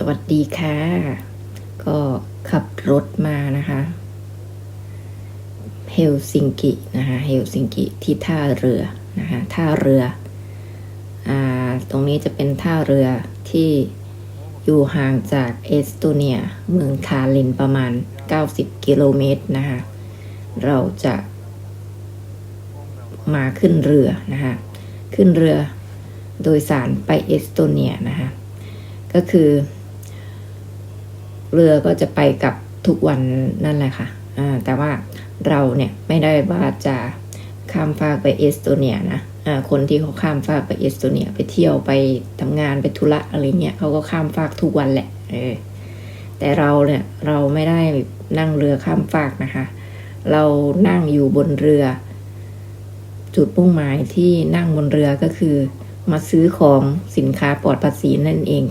สวัสดีค่ะ ก็ขับรถมานะคะเฮลซิงกินะคะเฮลซิงกิที่ท่าเรือนะคะท่าเรืออ่าตรงนี้จะเป็นท่าเรือที่อยู่ห่างจากเอสโตเนียเมืองทาลินประมาณ 90 กิโลเมตรนะคะเราจะมาขึ้นเรือนะคะขึ้นเรือโดยสารไปเอสโตเนียนะคะก็คือ เรือก็จะไปกับทุกวันนั่นแหละค่ะแต่ว่าเราเนี่ยไม่ได้ว่าจะข้ามฟากไปเอสโตเนียนะคนที่เขาข้ามฟากไปเอสโตเนีย ไปเที่ยวไปทำงานไปธุระอะไรเงี้ยเขาก็ข้ามฟากทุกวันแหละเออแต่เราเนี่ยเราไม่ได้นั่งเรือข้ามฟากนะคะ เรานั่งอยู่บนเรือ จุดมุ่งหมายที่นั่งบนเรือก็คือ มาซื้อของสินค้าปลอดภาษีนั่นเอง